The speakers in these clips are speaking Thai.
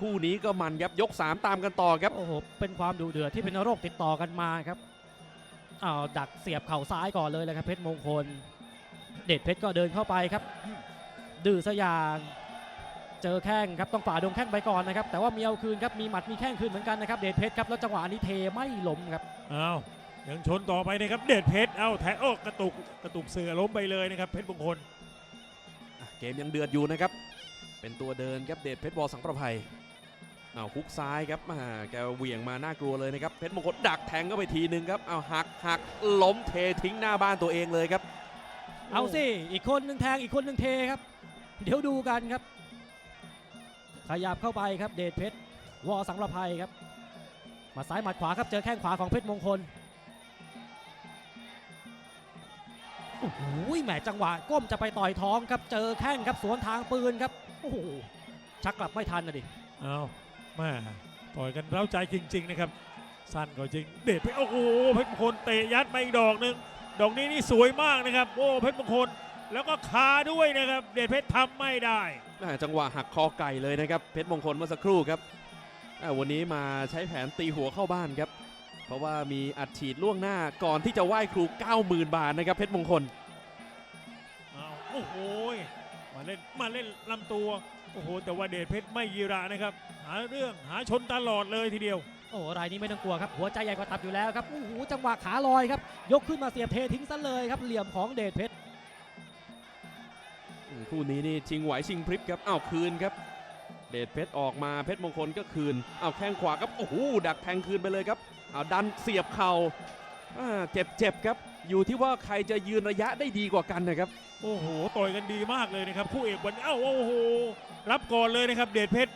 คู่นี้ก็มันครับยก 3 ตามกันต่อครับ โอ้โห เป็นความดุเดือดที่เป็นโรคติดต่อกันมาครับอ้าวดักเสียบเข่าซ้ายก่อนเลยเลยครับเพชรมงคล เด็ดเพชรก็เดินเข้าไปครับ ดื้อสยางเจอแข้งครับต้องฝ่าดงแข้งไปก่อนนะครับ แต่ว่ามีเอาคืนครับมีหมัดมีแข้งคืนเหมือนกันนะครับเดชเพชรครับแล้วจังหวะนี้เทไม่ล้มครับเอายังชนต่อไปนะครับเดชเพชรเอาแทะโอ้กระตุกกระตุกเสือล้มไปเลยนะครับเพชรมงคลอะเกมยังเดือดอยู่นะครับ เป็นตัวเดินครับเดชเพชรบอสังประภัยเอาฮุกซ้ายครับมาแกเหวี่ยงมาน่ากลัวเลยนะครับเพชรมงคลดักแทงเข้าไปทีนึงครับเอาหักหักล้มเททิ้งหน้าบ้านตัวเองเลยครับ เอาสิ อีกคนหนึ่งแทงอีกคนหนึ่งเทครับ เดี๋ยวดูกันครับ ขยับเข้าไปครับเดชเพชรวอสังประภัยครับมาซ้ายหมัดขวาครับเจอแข้งขวาของเพชรมงคลโอ้โหแหมจังหวะก้มจะไปต่อยท้องครับเจอแข้งครับสวนทางปืนครับ โอ้โหชักกลับไม่ทันนะดิเอาแม่ต่อยกันเร้าใจจริง ๆ นะครับ สั้นก็จริง เดชเพชรโอ้โหเพชรมงคลเตะยัดมาอีกดอกหนึ่งดอกนี้นี่สวยมากนะครับ โอ้เพชรมงคลแล้วก็คาด้วยนะครับ เดชเพชรทำไม่ได้อ่าจังหวะหักคอไก่เลยนะครับ เพชรมงคลเมื่อสักครู่ครับอ่าวันนี้มาใช้แผนตีหัวเข้าบ้านครับ เพราะว่ามีอัดฉีดล่วงหน้าก่อนที่จะไหว้ครู 90,000 บาทนะครับเพชรมงคลเอาโอ้โห มาเล่นมาเล่นลำตัวโอ้โหแต่ว่าเดชเพชรไม่ยีระนะครับ หาเรื่องหาชนตลอดเลยทีเดียว โอ้โหรายนี้ไม่ต้องกลัวครับ หัวใจใหญ่กว่าตับอยู่แล้วครับโอ้โหจังหวะขาลอยครับ ยกขึ้นมาเสียบเททิ้งซะเลยครับ เหลี่ยมของเดชเพชรอืมคู่นี้นี่ชิงไหวชิงพริบครับอ้าวคืนครับ เดชเพชรออกมาเพชรมงคลก็คืนอ้าวแข้งขวาครับโอ้โหดักแทงคืนไปเลยครับอ้าวดันเสียบเข่าอ่าเจ็บเจ็บครับ อยู่ที่ว่าใครจะยืนระยะได้ดีกว่ากันนะครับ โอ้โหต่อยกันดีมากเลยนะครับ คู่เอกวันนี้เอ้าโอ้โห รับก่อนเลยนะครับ เดชเพชร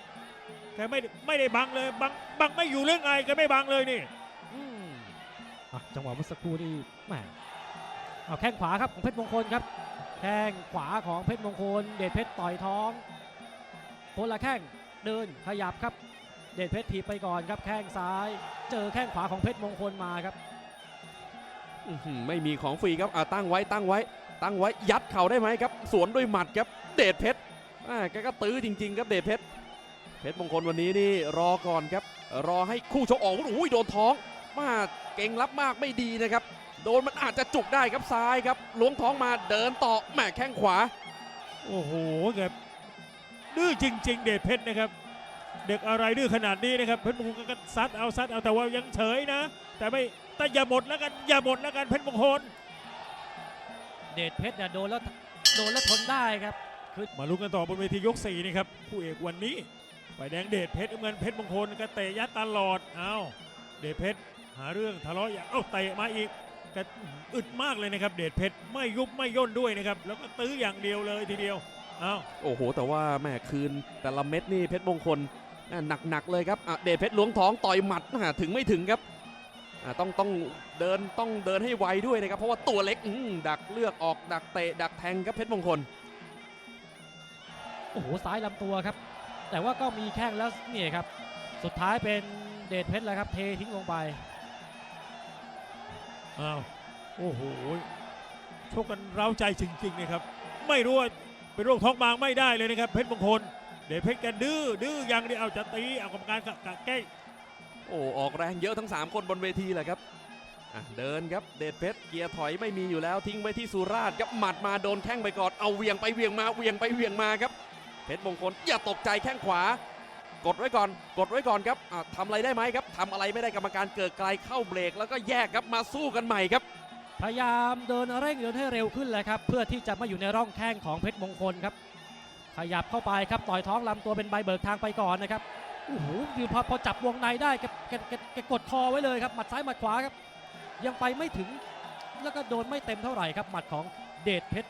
แกไม่ไม่ได้บังเลยบังบังไม่อยู่เรื่องไงแกไม่บังเลยนี่อืมอะจังหวะเมื่อสักครู่นี่แหมเอาแข้งขวาครับของเพชรมงคลครับแข้งขวาของเพชรมงคล เดชเพชรต่อยท้องคนละแข้งเดินขยับครับ เดชเพชรถีบไปก่อนครับแข้งซ้าย เจอแข้งขวาของเพชรมงคลมาครับอื้อหือ ไม่มีของฟรีครับอ่าตั้งไว้ตั้งไว้ ตั้งไว้ยัดเข่าได้ไหมครับ สวนด้วยหมัดครับ เดชเพชรอ่าแกก็ตื้อจริง ๆ ครับเดชเพชรเพชรมงคลวันนี้นี่รอก่อนครับ รอให้คู่ชกออกโอ้ยโดนท้อง มาเก่งรับมากไม่ดีนะครับ โดนมันอาจจะจุกได้ครับซ้ายครับล้วงท้องมาเดินต่อแหม่แข้งขวา โอ้โหแกดื้อจริง ๆ เดชเพชรนะครับ เด็กอะไรดื้อขนาดนี้นะครับเพชรมงคลก็ซัดเอาซัดเอาแต่ว่ายังเฉยนะ แต่ไม่ แต่อย่าหมดแล้วกันอย่าหมดแล้วกันเพชรมงคล เดชเพชรเนี่ยโดนแล้วโดนแล้วทนได้ครับมาลุ้นกันต่อบนเวทียก4นี่ครับคู่เอกวันนี้ฝ่ายแดงเดชเพชรน้ำเงินเพชรมงคลก็เตะยัดตลอดเอาเดชเพชรหาเรื่องทะเลาะอย่างเอ้าเตะมาอีกก็อึดมากเลยนะครับ เดชเพชรไม่ยุบไม่ย่นด้วยนะครับ แล้วก็ตื้ออย่างเดียวเลยทีเดียวเอาโอ้โห แต่ว่าแหม่คืนแต่ละเม็ดนี่เพชรมงคลหนักๆเลยครับอะเดชเพชรล้วงท้องต่อยหมัดอะถึงไม่ถึงครับอะ ต้องต้องเดินต้องเดินให้ไวด้วยนะครับ เพราะว่าตัวเล็กอื้อดักเลือกออกดักเตะดักแทงครับเพชรมงคล โอ้โหซ้ายลำตัวครับ แต่ว่าก็มีแข้งแล้วนี่ครับ สุดท้ายเป็นเดชเพชรแล้วครับ เททิ้งลงไปอ้าวโอ้โหชกกันเร้าใจจริงๆนะครับ ไม่รู้ว่าเป็นโรคท้องบางไม่ได้เลยนะครับ เพชรมงคล เดชเพชรแกันดื้อดื้ออย่างเดียวเอาจะตีเอากรรมการกะกะแก้ โอ้ออกแรงเยอะทั้ง 3 คนบนเวทีแหละครับเดินครับเดชเพชรเกียร์ถอยไม่มีอยู่แล้วทิ้งไว้ที่สุราษฎร์ครับหมัดมาโดนแข้งไปก่อนเอาเวียงไปเวียงมาเวียงไปเวียงมาครับ เพชรมงคลอย่าตกใจแข้งขวา กดไว้ก่อน กดไว้ก่อนครับทำอะไรได้ไหมครับทำอะไรไม่ได้กรรมการเกิดไกลเข้าเบรกแล้วก็แยกครับมาสู้กันใหม่ครับ พยายามเดินเร่งเดินให้เร็วขึ้นเลยครับเพื่อที่จะไม่อยู่ในร่องแข้งของเพชรมงคลครับขยับเข้าไปครับต่อยท้องลำตัวเป็นใบเบิกทางไปก่อนนะครับ โอ้โหคือพอพอจับวงในได้แกแกแกแกกดคอไว้เลยครับหมัดซ้ายหมัดขวาครับ ยังไปไม่ถึงแล้วก็โดนไม่เต็มเท่าไหร่ครับหมัดของเดชเพชร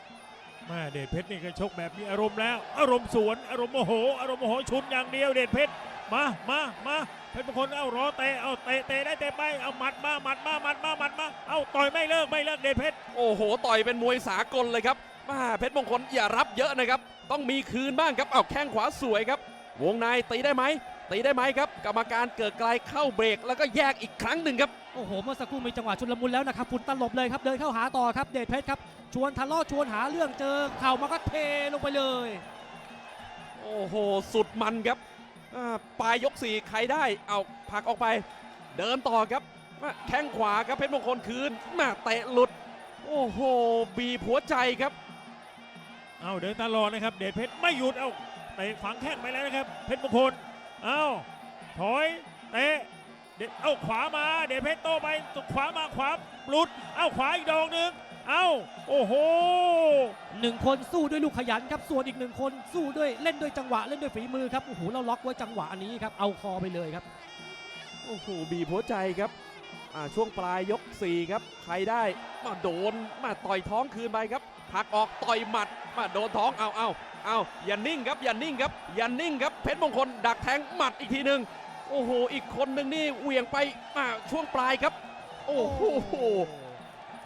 แม่เดชเพชรนี่ก็ชกแบบมีอารมณ์แล้ว อารมณ์สวนอารมณ์โมโห อารมณ์โมโหชุนอย่างเดียวเดชเพชรมามามาเพชรมงคลเอารอเตะเอาเตะเตะได้เตะไปเอาหมัดมาหมัดมาหมัดมาหมัดมาเอาต่อยไม่เลิกไม่เลิกเดชเพชรโอ้โหต่อยเป็นมวยสากลเลยครับมาเพชรมงคลอย่ารับเยอะนะครับ ต้องมีคืนบ้างครับเอาแข้งขวาสวยครับ วงในตีได้ไหม ตีได้ไหมครับ กรรมการเกิดไกลเข้าเบรกแล้วก็แยกอีกครั้งหนึ่งครับ โอ้โห เมื่อสักครู่มีจังหวะชุลมุนแล้วนะครับฝุ่นตลบเลยครับ เดินเข้าหาต่อครับ เดชเพชรครับ ชวนทะเลาะชวนหาเรื่องเจอเข่ามาก็เทลงไปเลย โอ้โห สุดมันครับอ่าปลายยกสี่ใครได้ เอาผลักออกไป เดินต่อครับมาแข้งขวาครับเพชรมงคลคืนมาเตะหลุด โอ้โห บีบหัวใจครับ เอาเดินตลอดนะครับ เดชเพชรไม่หยุด เอาเตะฝังแข้งไปแล้วนะครับ เพชรมงคล เอาถอยเตะเดชเอาขวามาเดชเพชรโตไปขวามาขวาหลุดเอาขวาอีกดอกหนึ่งเอาโอ้โหหนึ่งคนสู้ด้วยลูกขยันครับส่วนอีกหนึ่งคนสู้ด้วยเล่นด้วยจังหวะเล่นด้วยฝีมือครับโอ้โหเราล็อกไว้จังหวะนี้ครับเอาคอไปเลยครับโอ้โหบีบหัวใจครับอ่าช่วงปลายยก4ครับใครได้มาโดนมาต่อยท้องคืนไปครับผลักออกต่อยหมัดมาโดนท้องเอาเอา เอาอย่านิ่งครับอย่านิ่งครับอย่านิ่งครับเพชรมงคลดักแทงหมัดอีกทีหนึ่งโอ้โหอีกคนหนึ่งนี่เหวี่ยงไปมาช่วงปลายครับ โอ้โห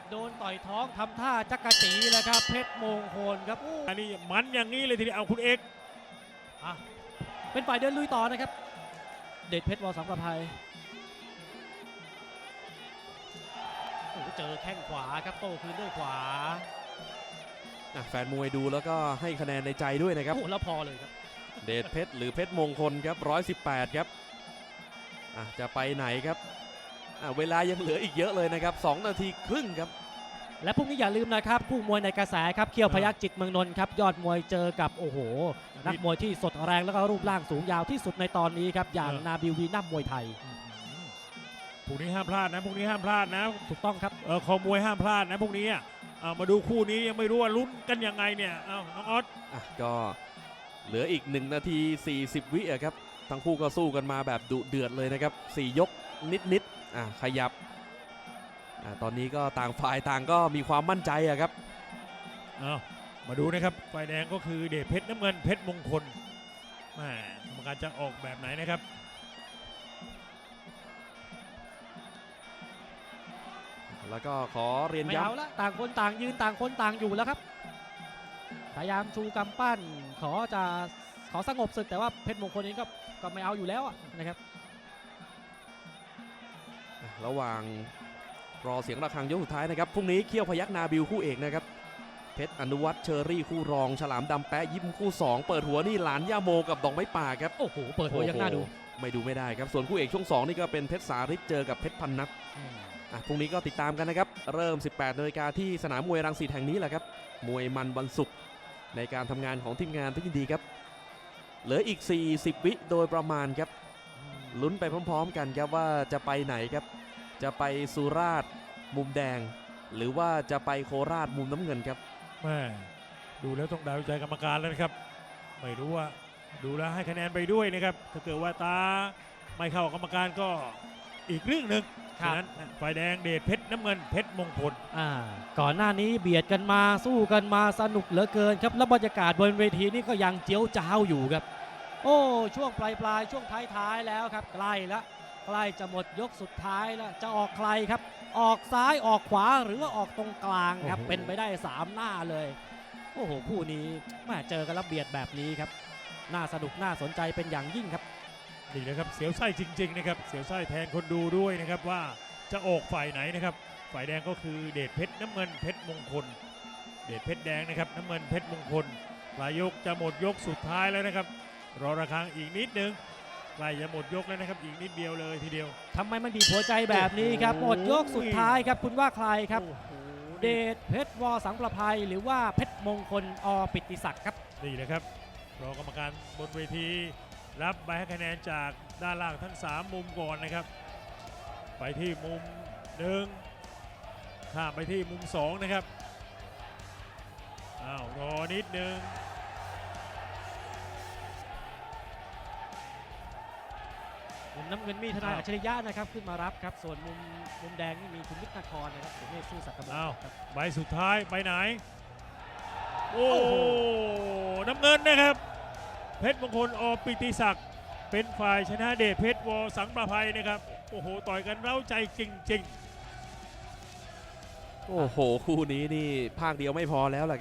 โดนต่อยท้องทำท่าจักกะจีแล้วครับ เพชรมงคลครับอันนี้มันอย่างนี้เลยทีเดียวเอาคุณเอกอะเป็นฝ่ายเดินลุยต่อนะครับ เดชเพชรวอสังประภัยโอ้โหเจอแข้งขวาครับโต้คืนด้วยขวา อะแฟนมวยดูแล้วก็ให้คะแนนในใจด้วยนะครับ โอ้โหแล้วพอเลยครับ เดชเพชรหรือเพชรมงคลครับ118 ครับอะจะไปไหนครับอะเวลายังเหลืออีกเยอะเลยนะครับ 2 นาทีครึ่งครับ และพรุ่งนี้อย่าลืมนะครับคู่มวยในกระแสครับเคี่ยวพยักจิตเมืองนนท์ครับยอดมวยเจอกับโอ้โห นักมวยที่สดแรงแล้วก็รูปร่างสูงยาวที่สุดในตอนนี้ครับอย่างนาบิววีนัมมวยไทย พรุ่งนี้ห้ามพลาดนะพรุ่งนี้ห้ามพลาดนะถูกต้องครับ เออคอมวยห้ามพลาดนะพรุ่งนี้อะ เอามาดูคู่นี้ยังไม่รู้ว่าลุ้นกันยังไงเนี่ยเอาน้องออสอะก็เหลืออีก 1 นาที 40 วิอะครับ ทั้งคู่ก็สู้กันมาแบบดุเดือดเลยนะครับ 4 ยกนิดๆอะขยับอะตอนนี้ก็ต่างฝ่ายต่างก็มีความมั่นใจอะครับ เอามาดูนะครับฝ่ายแดงก็คือเดชเพชรน้ำเงินเพชรมงคลแม่กรรมการจะออกแบบไหนนะครับ แล้วก็ขอเรียนไม่ย้เอาละต่างคนต่างยืนต่างคนต่างอยู่แล้วครับ พยายามชูกำปั้น ขอจะขอสงบศึกแต่ว่าเพชรมงคลเองก็ก็ไม่เอาอยู่แล้วอะนะครับำอะระหว่างรอเสียงระฆังยกสุดท้ายนะครับพรุ่งนี้เคี่ยวพยักนาบิวคู่เอกนะครับเพชรอนุวัฒน์เชอรี่คู่รอง ฉลามดำแปะยิ้มคู่2เปิดหัวนี่หลานย่าโมกับดอกไม้ป่าครับโอ้โห เปิดหัวยังน่าดู โอ้โหไม่ดูไม่ได้ครับส่วนคู่เอกช่วง2นี่ก็เป็นเพชรสาริศเจอกับเพชรพันนัทอ่ะพรุ่งนี้ก็ติดตามกันนะครับ เริ่ม 18นาฬิกาที่สนามมวยรังสิตแห่งนี้แหละครับ มวยมันวันศุกร์ในการทำงานของทีมงานทุกยินดีครับ เหลืออีก 40 วิโดยประมาณครับ ลุ้นไปพร้อมๆกันครับว่าจะไปไหนครับ จะไปสุราษฎร์มุมแดง หรือว่าจะไปโคราชมุมน้ำเงินครับแม่ดูแล้วต้องดาวใจกรรมการแล้วนะครับ ไม่รู้ว่าดูแล้วให้คะแนนไปด้วยนะครับ ถ้าเกิดว่าตาไม่เข้ากรรมการก็ อีกเรื่องหนึ่งครับฉะนั้นฝ่ายแดงเดชเพชรน้ำเงินเพชรมงคล อ่าก่อนหน้านี้เบียดกันมาสู้กันมาสนุกเหลือเกินครับ แล้วบรรยากาศบนเวทีนี่ก็ยังเจียวจ้าวอยู่ครับ โอ้ช่วงปลายปลายๆช่วงท้ายๆแล้วครับ ใกล้ละใกล้จะหมดยกสุดท้ายแล้วจะออกใครครับ ออกซ้ายออกขวาหรือว่าออกตรงกลางครับ โอ้โห เป็นไปได้สามหน้าเลย โอ้โหคู่นี้แม่เจอกันแล้วเบียดแบบนี้ครับน่าสนุกน่าสนใจเป็นอย่างยิ่งครับ นี่นะครับเสียวไส้จริง ๆ นะครับ เสียวไส้แทนคนดูด้วยนะครับว่าจะออกฝ่ายไหนนะครับ ฝ่ายแดงก็คือเดชเพชรน้ำเงินเพชรมงคล เดชเพชรแดงนะครับน้ำเงินเพชรมงคลปลายยกจะหมดยกสุดท้ายแล้วนะครับ รอระฆังอีกนิดนึงใกล้จะหมดยกแล้วนะครับอีกนิดเดียวเลยทีเดียวทำไมมันบีบหัวใจแบบนี้ครับ หมดยกสุดท้ายครับคุณว่าใครครับโอ้โหเดชเพชรวอสังประภัยหรือว่าเพชรมงคลอปิติศักดิ์ครับนี่นะครับรอกรรมการบนเวที รับใบให้คะแนนจากด้านล่างทั้ง 3 มุมก่อนนะครับ ไปที่มุมหนึ่งข้ามไปที่มุม 2 นะครับอ้าวรอนิดนึงมุมน้ำเงินมีทนายอ้าวอัจฉริยะนะครับขึ้นมารับครับ ส่วนมุมมุมแดงนี่มีคุณวิทย์นครนะครับสุเมธซื่อสัตย์กมลอ้าวครับใบสุดท้ายไปไหน โอ้โหน้ำเงินนะครับ เพชรมงคลอปิติศักดิ์เป็นฝ่ายชนะเดชเพชรวอสังประภัยนะครับ โอ้โห ต่อยกันเร้าใจจริง ๆ โอ้โห คู่นี้นี่ภาคเดียวไม่พอแล้วแหละครับ